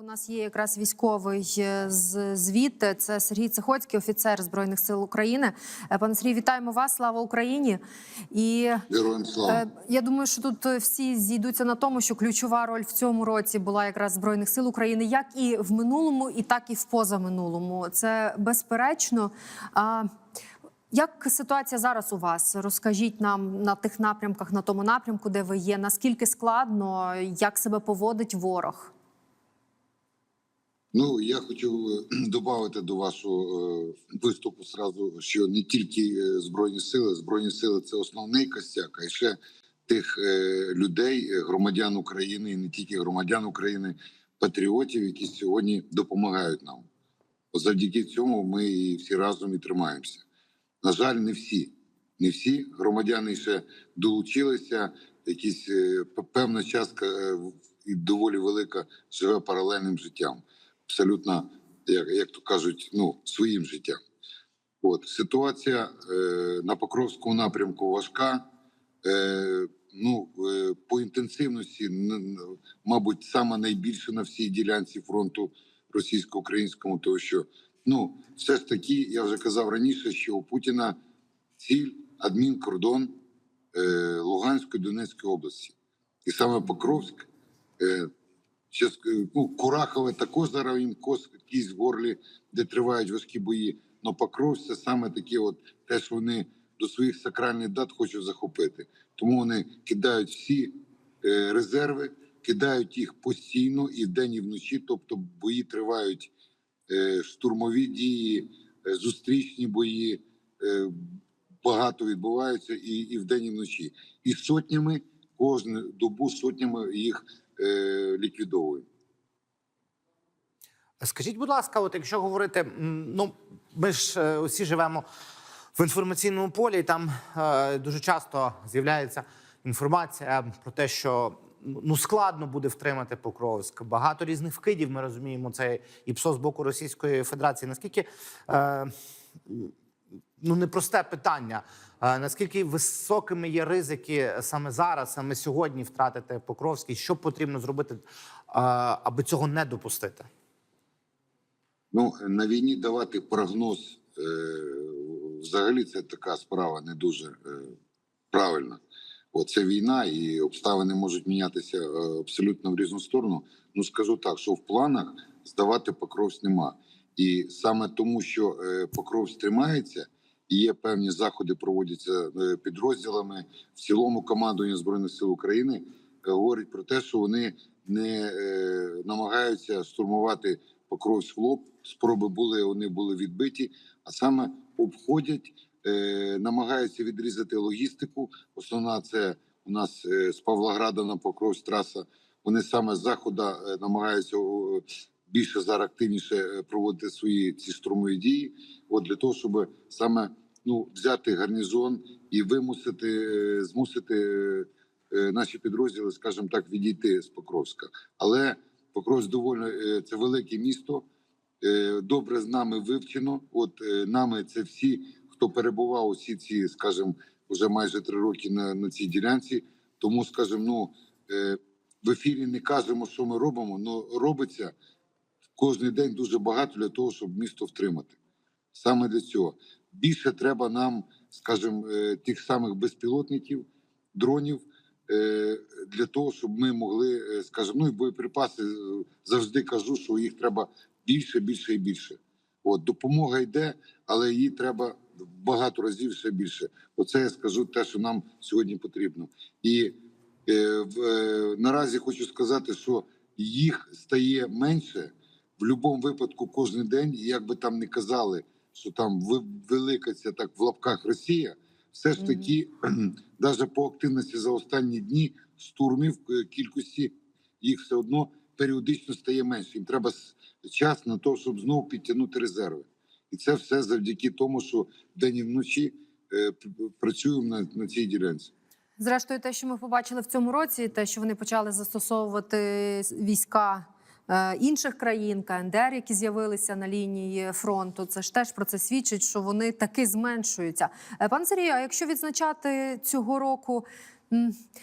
У нас є якраз військовий е, з звідти. Це Сергій Цихоцький, офіцер збройних сил України. Е, Пане Сергій, вітаємо вас! Слава Україні! І Героям слава. е, я думаю, що тут всі зійдуться на тому, що ключова роль в цьому році була якраз збройних сил України, як і в минулому, і так і в позаминулому. Це безперечно. А як ситуація зараз у вас? Розкажіть нам на тих напрямках, на тому напрямку, де ви є. Наскільки складно, як себе поводить ворог? Ну я хочу додати до вашого е, виступу сразу, що не тільки е, збройні сили, збройні сили це основний костяк, а ще тих е, людей, е, громадян України, і не тільки громадян України, патріотів, які сьогодні допомагають нам. Завдяки цьому ми і всі разом і тримаємося. На жаль, не всі, не всі громадяни ще долучилися. Якісь е, певна частка е, і доволі велика живе паралельним життям абсолютно, як, як то кажуть, ну своїм життям. От ситуація е, на Покровському напрямку важка. Е, ну е, по інтенсивності, мабуть, саме найбільше на всій ділянці фронту російсько-українському, тому що ну все ж таки, я вже казав раніше, що у Путіна ціль адмінкордон е, Луганської Донецької області, і саме Покровськ. Е, ну, Курахове також зараз їм кос в горлі, де тривають важкі бої. Но Покров це саме таке, от те, що вони до своїх сакральних дат хочуть захопити. Тому вони кидають всі е, резерви, кидають їх постійно і вдень, і вночі. Тобто бої тривають е, штурмові дії, е, зустрічні бої. Е, багато відбуваються і, і вдень, і вночі. І сотнями кожну добу сотнями їх е, ліквідовуємо. Скажіть, будь ласка, от якщо говорити, ну ми ж е, усі живемо в інформаційному полі, і там е, дуже часто з'являється інформація про те, що ну складно буде втримати Покровськ. Багато різних вкидів. Ми розуміємо це і ПСО з боку Російської Федерації. Наскільки е, ну непросте питання. Наскільки високими є ризики саме зараз, саме сьогодні втратити Покровський? Що потрібно зробити, аби цього не допустити? Ну на війні давати прогноз е, взагалі це така справа не дуже е, правильна. От це війна, і обставини можуть мінятися е, абсолютно в різну сторону. Ну скажу так, що в планах здавати Покровськ нема. І саме тому, що е, Покровськ тримається, і є певні заходи, проводяться е, підрозділами в цілому командування збройних сил України, е, говорить про те, що вони не намагаються штурмувати Покровськ в лоб. Спроби були, вони були відбиті, а саме обходять, намагаються відрізати логістику. Основна це у нас з Павлограда на Покровськ траса. Вони саме з захода е, намагаються більше зараз активніше е, проводити свої ці штурмові дії. От для того, щоб саме ну взяти гарнізон і вимусити, е, змусити е, наші підрозділи, скажімо так, відійти з Покровська. Але Покровськ доволі це велике місто. Добре з нами вивчено. От нами це всі, хто перебував усі ці, скажімо, вже майже три роки на, на цій ділянці. Тому, скажімо, ну в ефірі не кажемо, що ми робимо, але робиться кожен день дуже багато для того, щоб місто втримати. Саме для цього більше треба нам, скажімо, е, тих самих безпілотників, дронів е, для того, щоб ми могли, е, скажімо, ну і боєприпаси завжди кажу, що їх треба більше, більше і більше. От допомога йде, але її треба багато разів ще більше. Оце я скажу те, що нам сьогодні потрібно. І е, в, е, наразі хочу сказати, що їх стає менше в будь-якому випадку кожен день. І як би там не казали, що там велика ця так в лапках Росія, все ж таки, навіть по активності за останні дні штурмів е, кількості їх все одно періодично стає менше. Їм треба час на те, щоб знову підтягнути резерви. І це все завдяки тому, що вдень і вночі е, працюємо на, на цій ділянці. Зрештою, те, що ми побачили в цьому році, те, що вони почали застосовувати війська інших країн, КНДР, які з'явилися на лінії фронту, це ж теж про це свідчить, що вони таки зменшуються. Е, Пан Сергій, а якщо відзначати цього року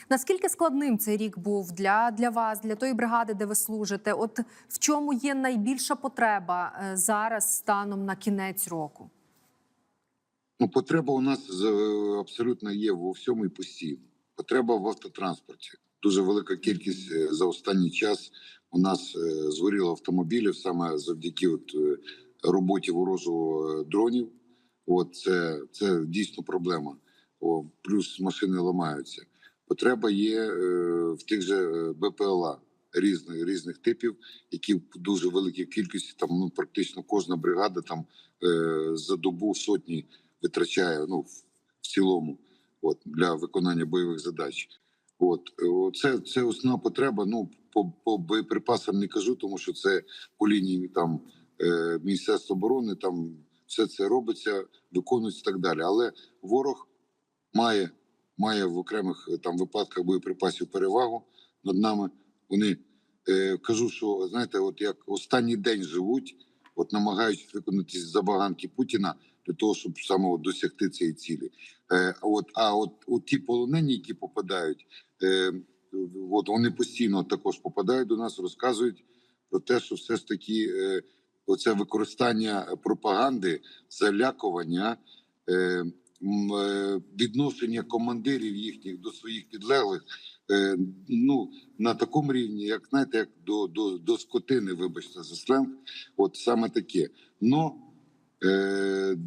Наскільки складним цей рік був для, для вас, для тої бригади, де ви служите? От в чому є найбільша потреба е, зараз станом на кінець року? Ну, потреба у нас абсолютно є во всьому і постійно. Потреба в автотранспорті. Дуже велика кількість е, за останній час у нас е, згоріло автомобілів саме завдяки от, е, роботі ворожого е, дронів. От це, це дійсно проблема. О, плюс машини ламаються. Потреба є в тих же БПЛА різних різних типів, які в дуже великій кількості. Там ну практично кожна бригада там за добу сотні витрачає ну в цілому, от для виконання бойових задач. От е, це, це основна потреба. Ну по, по боєприпасам не кажу, тому що це по лінії там е, Міністерства оборони. Там все це робиться, виконується і так далі. Але ворог має, має в окремих е, там випадках боєприпасів перевагу над нами. Вони е, кажу, що знаєте, от як останній день живуть, от намагаючись виконати забаганки Путіна для того, щоб саме от досягти цієї цілі. Е, от а от, от ті полонені, які попадають, от вони постійно також попадають до нас, розказують про те, що все ж таки е, оце використання пропаганди, залякування. Е, е, відношення командирів їхніх до своїх підлеглих е, ну на такому рівні, як знаєте, як до, до, до скотини, вибачте за сленг, от саме таке. Но е,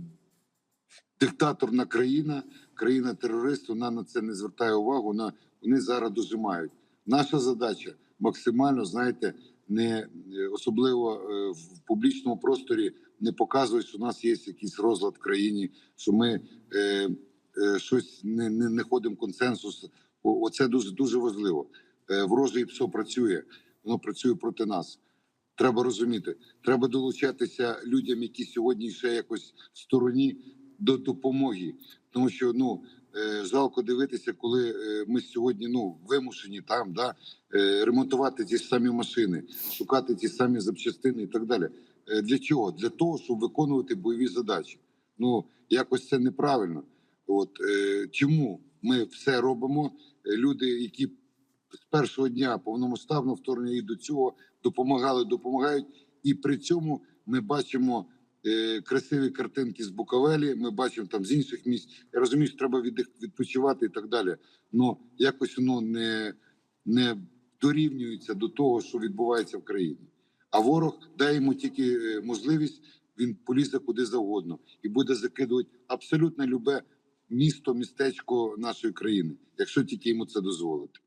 диктаторна країна, країна терорист, вона на це не звертає увагу. Вона вони зараз дожимають. Наша задача максимально, знаєте, не е, особливо е, в публічному просторі не показують, що у нас є якийсь розлад в країні, що ми е, е, щось не, не, не ходимо консенсус. Оце дуже дуже важливо. Е, ворожий ПСО працює, воно працює проти нас. Треба розуміти, треба долучатися людям, які сьогодні ще якось в стороні до допомоги, тому що ну е, жалко дивитися, коли е, ми сьогодні ну вимушені там да е, ремонтувати ті самі машини, шукати ті самі запчастини і так далі. Для чого? Для того, щоб виконувати бойові задачі. Ну якось це неправильно. От чому ми все робимо? Люди, які з першого дня повномасштабного вторгнення і до цього допомагали, допомагають, і при цьому ми бачимо красиві картинки з Буковелі. Ми бачимо там з інших місць. Я розумію, що треба віддих- відпочивати і так далі. Ну якось воно не, не дорівнюється до того, що відбувається в країні. А ворог дає йому тільки е, можливість, він полізе куди завгодно і буде закидувати абсолютно любе місто, містечко нашої країни, якщо тільки йому це дозволити.